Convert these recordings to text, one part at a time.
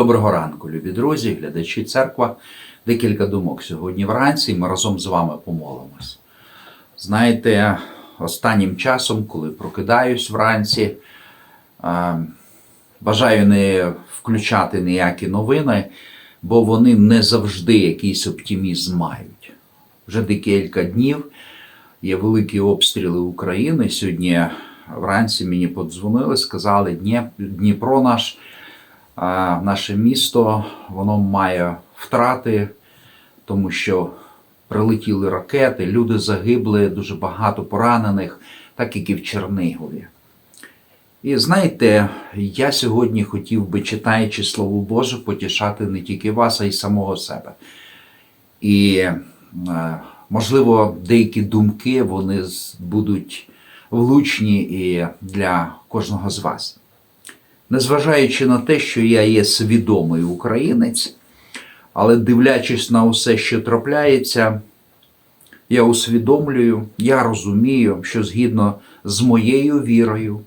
Доброго ранку, любі друзі, глядачі церква. Декілька думок сьогодні вранці. Ми разом з вами помолимось. Знаєте, останнім часом, коли прокидаюсь вранці, бажаю не включати ніякі новини, бо вони не завжди якийсь оптимізм мають. Вже декілька днів є великі обстріли України. Сьогодні вранці мені подзвонили, сказали, «Днє- Дніпро наш. Наше місто воно має втрати, тому що прилетіли ракети, люди загибли, дуже багато поранених, так як і в Чернигові. І знаєте, я сьогодні хотів би, читаючи Слово Боже, потішати не тільки вас, а й самого себе. І, е, можливо, деякі думки вони будуть влучні і для кожного з вас. Незважаючи на те, що я є свідомий українець, але дивлячись на усе, що трапляється, я усвідомлюю, я розумію, що згідно з моєю вірою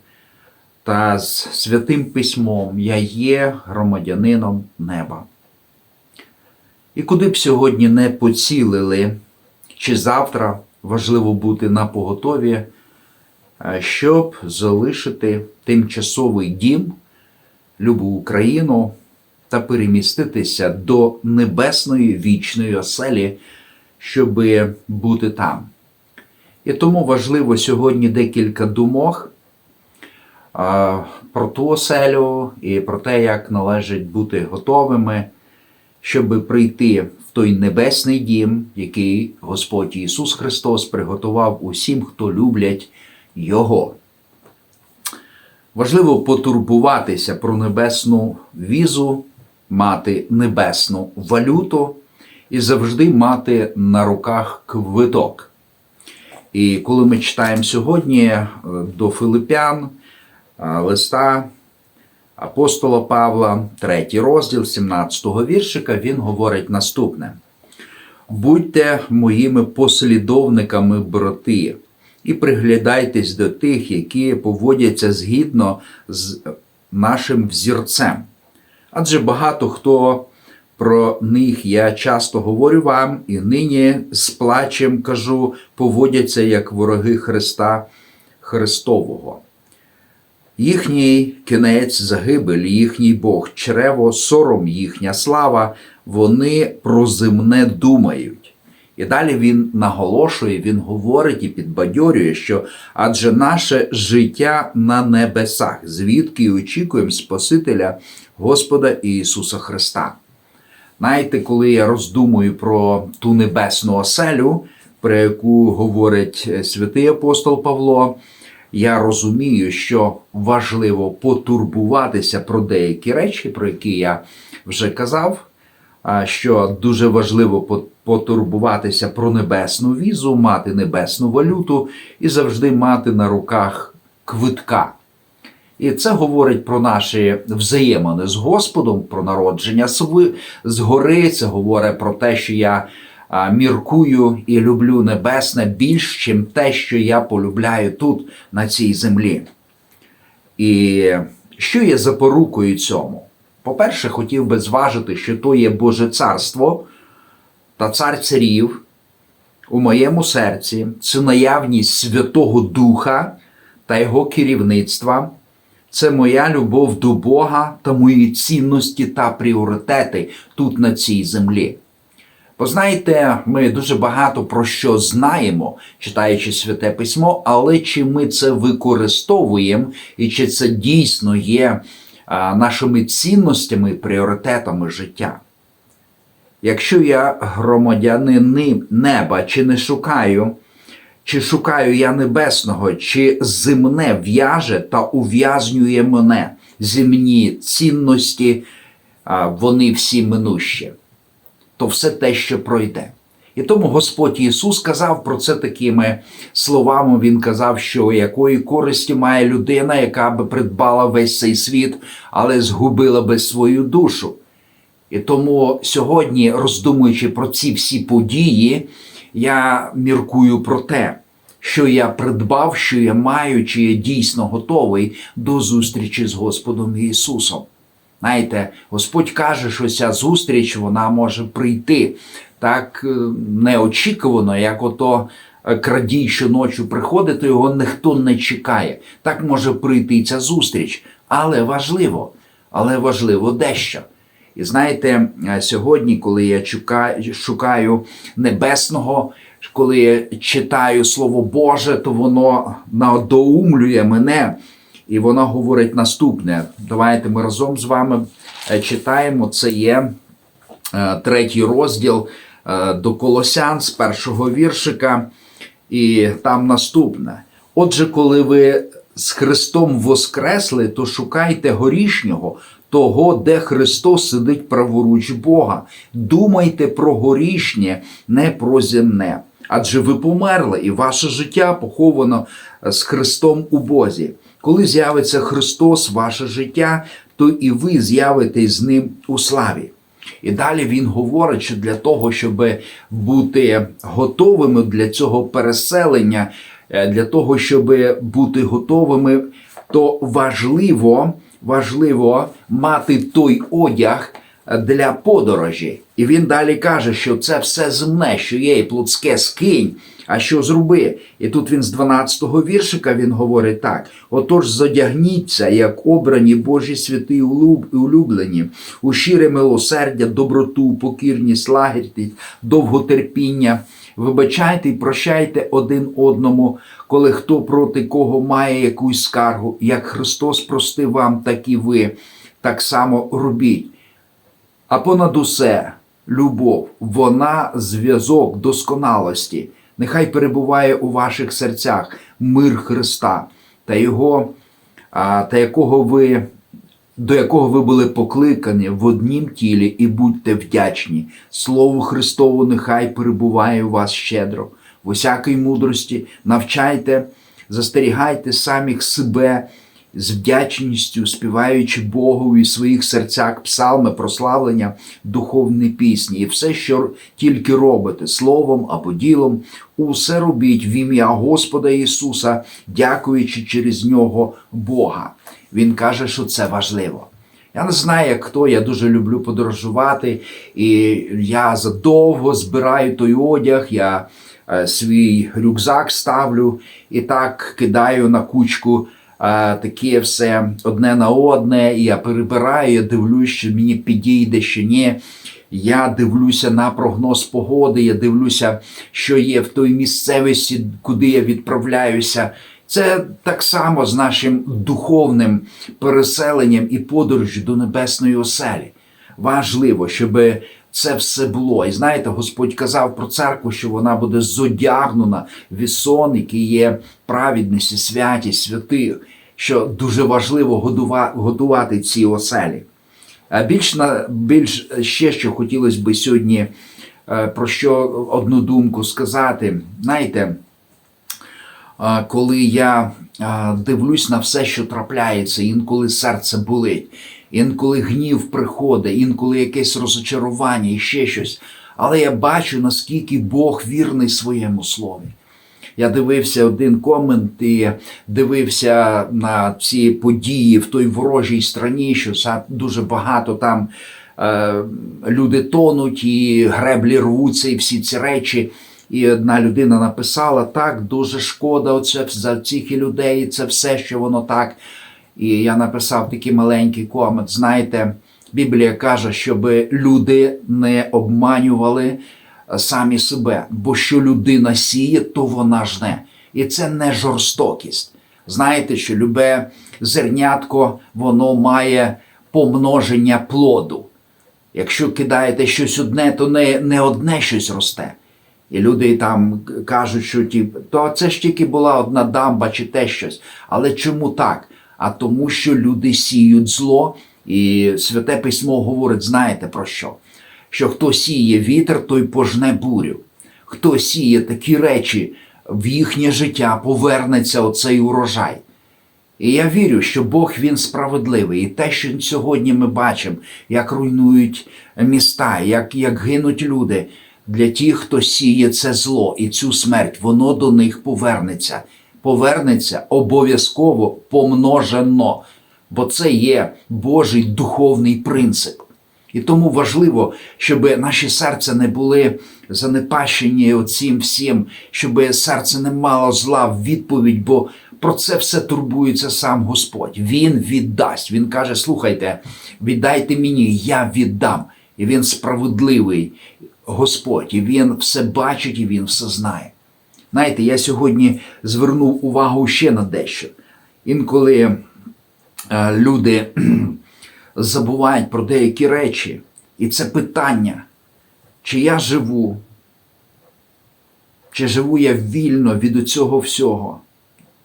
та з святим письмом я є громадянином неба. І куди б сьогодні не поцілили, чи завтра важливо бути на поготові, е, щоб залишити тимчасовий дім, любу Україну та переміститися до небесної вічної оселі, щоб бути там. І тому важливо сьогодні декілька думок про ту оселю і про те, як належить бути готовими, щоб прийти в той небесний дім, який Господь Ісус Христос приготував усім, хто люблять Його. Важливо потурбуватися про небесну візу, мати небесну валюту і завжди мати на руках квиток. І коли ми читаємо сьогодні е, до Филипян е, листа апостола Павла, третій розділ 17-го віршика, він говорить наступне: Будьте моїми послідовниками, брати, і приглядайтесь до тих, які поводяться згідно з нашим взірцем. Адже багато хто про них я часто говорю вам, і нині з плачем кажу, поводяться як вороги Христа Христового. Їхній кінець загибель, їхній Бог, чрево, сором, їхня слава, вони про земне думають. І далі він наголошує, він говорить і підбадьорює, що адже наше життя на небесах, звідки очікуємо Спасителя Господа Ісуса Христа. Знаєте, коли я роздумую про ту небесну оселю, про яку говорить святий апостол Павло, я розумію, що важливо потурбуватися про деякі речі, про які я вже казав. Що дуже важливо потурбуватися про небесну візу, мати небесну валюту і завжди мати на руках квитка. І це говорить про наші взаємини з Господом, про народження згори. Це говорить про те, що я міркую і люблю небесне більш, чим те, що я полюбляю тут, на цій землі. І що є запорукою цьому? По-перше, хотів би зважити, що то є Боже царство та цар царів у моєму серці, це наявність Святого Духа та Його керівництва. Це моя любов до Бога та мої цінності та пріоритети тут на цій землі. Бо знаєте, ми дуже багато про що знаємо, читаючи святе письмо, але чи ми це використовуємо і чи це дійсно є нашими цінностями пріоритетами життя? Якщо я громадянин неба, чи не шукаю, чи шукаю я небесного, чи земне в'яже та ув'язнює мене земні цінності, вони всі минущі, то все те, що пройде. І тому Господь Ісус сказав про це такими словами. Він казав, що якої користі має людина, яка би придбала весь цей світ, але згубила би свою душу. І тому сьогодні, роздумуючи про ці всі події, я міркую про те, що я придбав, що я маю, чи я дійсно готовий до зустрічі з Господом Ісусом. Знаєте, Господь каже, що ця зустріч вона може прийти так е, неочікувано, як ото е, крадій щоночі приходить, то його ніхто не чекає. Так може прийти ця зустріч. Але важливо, але важливо дещо. І знаєте, е, сьогодні, коли я шукаю небесного, коли я читаю Слово Боже, то воно надоумлює мене, і воно говорить наступне. Давайте ми разом з вами е, читаємо. Це є е, третій розділ е, до Колосян з першого віршика, і там наступне. Отже, коли ви з Христом воскресли, то шукайте горішнього, того, де Христос сидить праворуч Бога. Думайте про горішнє, не про земне. Адже ви померли, і ваше життя поховано з Христом у Бозі. Коли з'явиться Христос, ваше життя, то і ви з'явитесь з ним у славі. І далі він говорить, що для того, щоб бути готовими для цього переселення, е, для того, щоб бути готовими, то важливо, важливо мати той одяг для подорожі. І він далі каже, що це все земне, що є і плотське скинь. А що зроби? І тут він з 12-го віршика він говорить так: отож, зодягніться, як обрані Божі святи улюблені, у щире милосердя, доброту, покірність, лагідність, довготерпіння. Вибачайте і прощайте один одному, коли хто проти кого має якусь скаргу, як Христос простив вам, так і ви так само робіть. А понад усе любов, вона зв'язок досконалості. Нехай перебуває у ваших серцях мир Христа та Його, та якого ви, до якого ви були покликані в однім тілі, і будьте вдячні. Слову Христову нехай перебуває у вас щедро. В усякій мудрості навчайте, застерігайте самих себе з вдячністю, співаючи Богові в своїх серцях псалми, прославлення, духовні пісні, і все, що тільки робите, словом або ділом, усе робіть в ім'я Господа Ісуса, дякуючи через нього Бога. Він каже, що це важливо. Я не знаю, як хто, я дуже люблю подорожувати, і я задовго збираю той одяг, я е, свій рюкзак ставлю і так кидаю на кучку е, таке все одне на одне, і я перебираю, я дивлюсь, що мені підійде, що ні. Я дивлюся на прогноз погоди, я дивлюся, що є в той місцевості, куди я відправляюся. Це так само з нашим духовним переселенням і подорожю до небесної оселі. Важливо, щоб це все було. І знаєте, Господь казав про церкву, що вона буде зодягнена в вісон, який є праведність і святість святих, що дуже важливо готувати ці оселі. Більш на більш ще що хотілося би сьогодні е, про що одну думку сказати. Знаєте, коли я дивлюсь на все, що трапляється, інколи серце болить, інколи гнів приходить, інколи якесь розочарування і ще щось. Але я бачу, наскільки Бог вірний своєму слові. Я дивився один комент і дивився на ці події в той ворожій страні, що дуже багато там е, люди тонуть і греблі рвуться, і всі ці речі. І одна людина написала: так, дуже шкода оце за цих людей, це все, що воно так. І я написав такий маленький комент. Знаєте, Біблія каже, щоб люди не обманювали е, самі себе, бо що людина сіє, то вона жне. І це не жорстокість. Знаєте, що любе зернятко, воно має помноження плоду. Якщо кидаєте щось одне, то не, не одне щось росте. І люди там кажуть, що ті, то це ж тільки була одна дамба чи те щось. Але чому так? А тому, що люди сіють зло, і святе письмо говорить, знаєте про що? Що хто сіє вітер, той пожне бурю. Хто сіє такі речі в їхнє життя, повернеться оцей урожай. І я вірю, що Бог він справедливий. І те, що сьогодні ми бачимо, як руйнують міста, як, як гинуть люди, для тих, хто сіє це зло і цю смерть, воно до них повернеться. Повернеться обов'язково помножено. бо це є Божий духовний принцип. І тому важливо, щоб наші серця не були занепащені оцім всім, щоб серце не мало зла в відповідь, бо про це все турбується сам Господь. Він віддасть. Він каже: слухайте, віддайте мені, я віддам. І він справедливий Господь, і він все бачить, і він все знає. Знаєте, я сьогодні звернув увагу ще на дещо. Інколи е, люди забувають про деякі речі, і це питання, чи я живу, чи живу я вільно від цього всього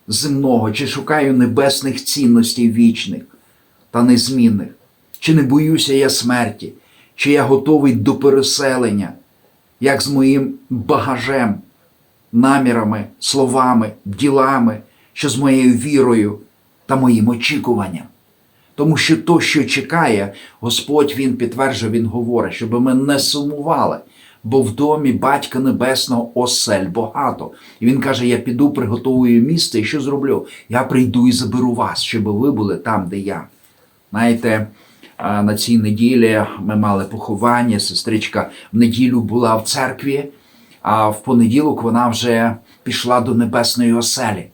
земного, чи шукаю небесних цінностей вічних та незмінних, чи не боюся я смерті, чи я готовий до переселення, як з моїм багажем, намірами, словами, ділами, що з моєю вірою та моїм очікуванням. Тому що то, що чекає, Господь Він підтверджує, Він говорить, щоб ми не сумували, бо в домі Батька Небесного осель багато. І він каже: Я піду, приготовую місце, і що зроблю? Я прийду і заберу вас, щоб ви були там, де я. Знаєте, на цій неділі ми мали поховання, сестричка в неділю була в церкві, а в понеділок вона вже пішла до небесної оселі.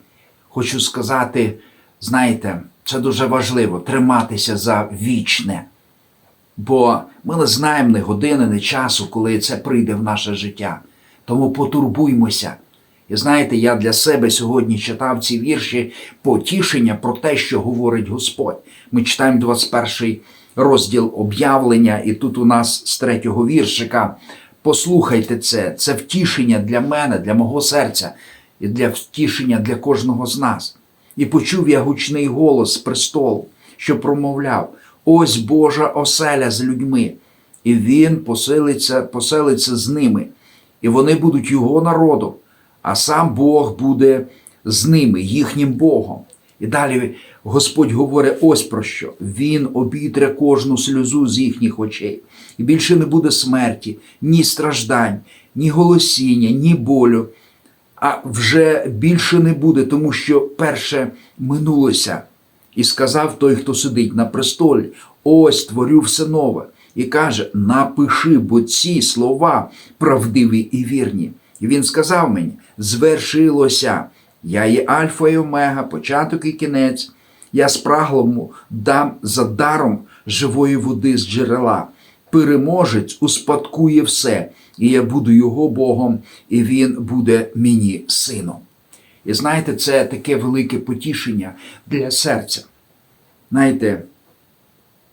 Хочу сказати, знаєте, це дуже важливо триматися за вічне. Бо ми не знаємо ні години, ні часу, коли це прийде в наше життя. Тому потурбуймося. І знаєте, я для себе сьогодні читав ці вірші потішення про те, що говорить Господь. Ми читаємо 21 розділ об'явлення, і тут у нас з третього віршика. Послухайте це, це втішення для мене, для мого серця, і для втішення для кожного з нас. І почув я гучний голос з престолу, що промовляв: Ось Божа оселя з людьми, і Він поселиться, поселиться з ними, і вони будуть його народом, а сам Бог буде з ними, їхнім Богом. І далі Господь говорить ось про що: Він обітре кожну сльозу з їхніх очей, і більше не буде смерті, ні страждань, ні голосіння, ні болю. А вже більше не буде, тому що перше минулося. І сказав той, хто сидить на престолі: ось творю все нове. І каже: Напиши, бо ці слова правдиві і вірні. І він сказав мені: звершилося. Я є Альфа і Омега, початок і кінець. Я спраглому дам за даром живої води з джерела. Переможець успадкує все, і я буду його Богом, і він буде мені сином. І знаєте, це таке велике потішення для серця. Знаєте,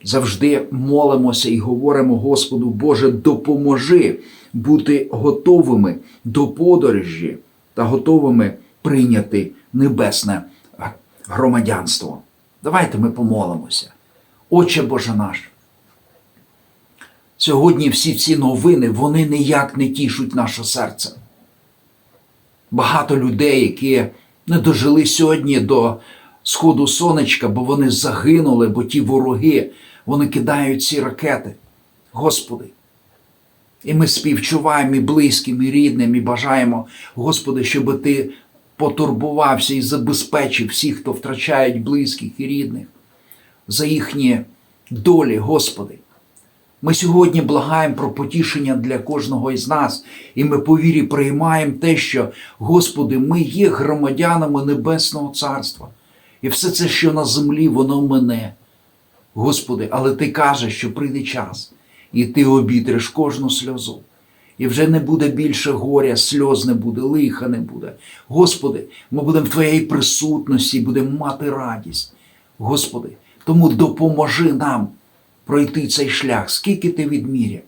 завжди молимося і говоримо Господу, Боже, допоможи бути готовими до подорожі та готовими прийняти небесне громадянство. Давайте ми помолимося. Отче Боже наш. Сьогодні всі ці новини вони ніяк не тішуть наше серце. Багато людей, які не дожили сьогодні до сходу сонечка, бо вони загинули, бо ті вороги, вони кидають ці ракети. Господи. І ми співчуваємо і близьким, і рідним, і бажаємо, Господи, щоб Ти потурбувався і забезпечив всіх, хто втрачають близьких і рідних, за їхні долі, Господи. Ми сьогодні благаємо про потішення для кожного із нас, і ми по вірі приймаємо те, що, Господи, ми є громадянами Небесного Царства. І все це, що на землі, воно мене. Господи, але Ти кажеш, що прийде час, і Ти обітриш кожну сльозу. І вже не буде більше горя, сльоз не буде, лиха не буде. Господи, ми будемо в Твоїй присутності, будемо мати радість. Господи, тому допоможи нам пройти цей шлях, скільки ти відміряв.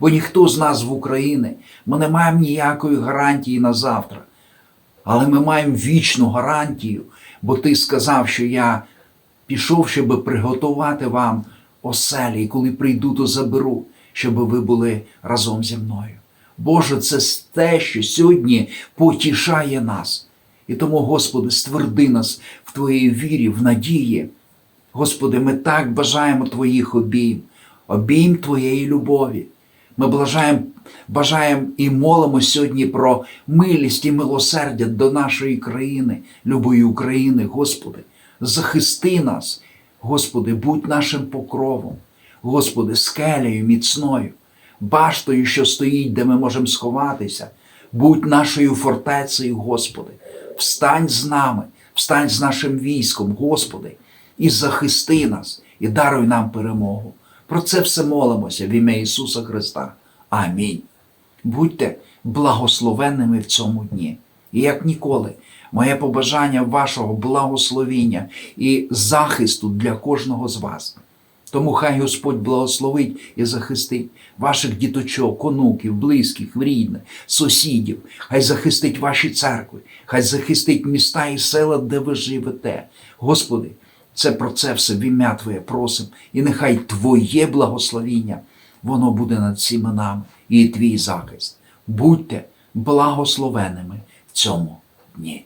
Бо ніхто з нас в Україні, ми не маємо ніякої гарантії на завтра. Але ми маємо вічну гарантію, бо ти сказав, що я пішов, щоб приготувати вам оселі, і коли прийду, то заберу, щоб ви були разом зі мною. Боже, це те, що сьогодні потішає нас. І тому, Господи, стверди нас в Твоїй вірі, в надії. Господи, ми так бажаємо Твоїх обійм, обійм Твоєї любові. Ми бажаємо, бажаємо і молимо сьогодні про милість і милосердя до нашої країни, любої України, Господи. Захисти нас, Господи, будь нашим покровом, Господи, скелею міцною, баштою, що стоїть, де ми можемо сховатися. Будь нашою фортецею, Господи. Встань з нами, встань з нашим військом, Господи, і захисти нас, і даруй нам перемогу. Про це все молимося в ім'я Ісуса Христа. Амінь. Будьте благословенними в цьому дні. І як ніколи, моє побажання вашого благословіння і захисту для кожного з вас. Тому хай Господь благословить і захистить ваших діточок, онуків, близьких, рідних, сусідів, хай захистить ваші церкви, хай захистить міста і села, де ви живете. Господи, це про це все в ім'я Твоє просим, і нехай Твоє благословіння, воно буде над всіма нами і твій захист. Будьте благословеними в цьому дні.